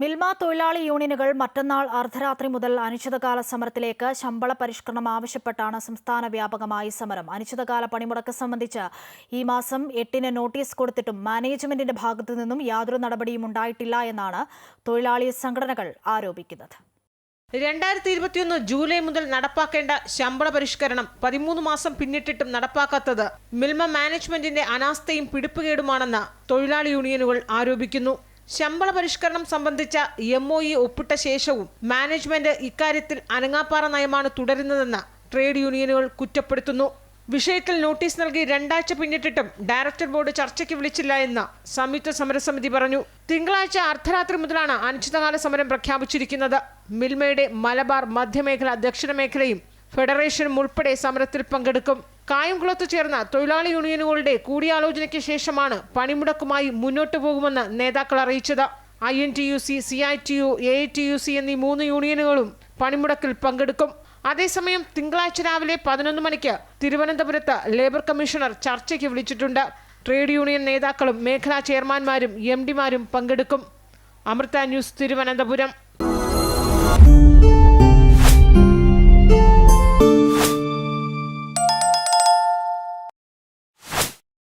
മിൽമ തൊഴിലാളി യൂണിയനുകൾ മറ്റന്നാൾ അർദ്ധരാത്രി മുതൽ അനിശ്ചിതകാല സമരത്തിലേക്ക് ശമ്പള പരിഷ്കരണം ആവശ്യപ്പെട്ടാണ് സംസ്ഥാന വ്യാപകമായി സമരം. അനിശ്ചിതകാല പണിമുടക്ക് സംബന്ധിച്ച് ഈ മാസം എട്ടിന് നോട്ടീസ് കൊടുത്തിട്ടും മാനേജ്മെന്റിന്റെ ഭാഗത്തു നിന്നും യാതൊരു നടപടിയും ഉണ്ടായിട്ടില്ല എന്നാണ് തൊഴിലാളി സംഘടനകൾ ആരോപിക്കുന്നത്. രണ്ടായിരത്തി ഇരുപത്തിയൊന്ന് ജൂലൈ മുതൽ നടപ്പാക്കേണ്ട ശമ്പള പരിഷ്കരണം പതിമൂന്ന് മാസം പിന്നിട്ടിട്ടും നടപ്പാക്കാത്തത് മിൽമ മാനേജ്മെന്റിന്റെ അനാസ്ഥയും പിടിപ്പുകേടുമാണെന്ന് തൊഴിലാളി യൂണിയനുകൾ ആരോപിക്കുന്നു. ശമ്പള പരിഷ്കരണം സംബന്ധിച്ച എം ഒ ഇ ഒപ്പിട്ട ശേഷവും മാനേജ്മെന്റ് ഇക്കാര്യത്തിൽ അനങ്ങാപ്പാറ നയമാണ് തുടരുന്നതെന്ന് ട്രേഡ് യൂണിയനുകൾ കുറ്റപ്പെടുത്തുന്നു. വിഷയത്തിൽ നോട്ടീസ് നൽകി രണ്ടാഴ്ച പിന്നിട്ടിട്ടും ഡയറക്ടർ ബോർഡ് ചർച്ചയ്ക്ക് വിളിച്ചില്ല എന്ന് സംയുക്ത സമരസമിതി പറഞ്ഞു. തിങ്കളാഴ്ച അർദ്ധരാത്രി മുതലാണ് അനിശ്ചിതകാല സമരം പ്രഖ്യാപിച്ചിരിക്കുന്നത്. മിൽമയുടെ മലബാർ മധ്യമേഖല ദക്ഷിണ മേഖലയും ഫെഡറേഷനും ഉൾപ്പെടെ സമരത്തിൽ പങ്കെടുക്കും. കായംകുളത്ത് ചേർന്ന തൊഴിലാളി യൂണിയനുകളുടെ കൂടിയാലോചനയ്ക്ക് ശേഷമാണ് പണിമുടക്കുമായി മുന്നോട്ടു പോകുമെന്ന് നേതാക്കൾ അറിയിച്ചത്. I N T U C C I T U A T U C എന്നീ മൂന്ന് യൂണിയനുകളും പണിമുടക്കിൽ പങ്കെടുക്കും. അതേസമയം തിങ്കളാഴ്ച രാവിലെ പതിനൊന്ന് മണിക്ക് തിരുവനന്തപുരത്ത് ലേബർ കമ്മീഷണർ ചർച്ചയ്ക്ക് വിളിച്ചിട്ടുണ്ട്. ട്രേഡ് യൂണിയൻ നേതാക്കളും മേഖലാ ചെയർമാൻമാരും എം ഡിമാരും പങ്കെടുക്കും. അമൃത ന്യൂസ് തിരുവനന്തപുരം.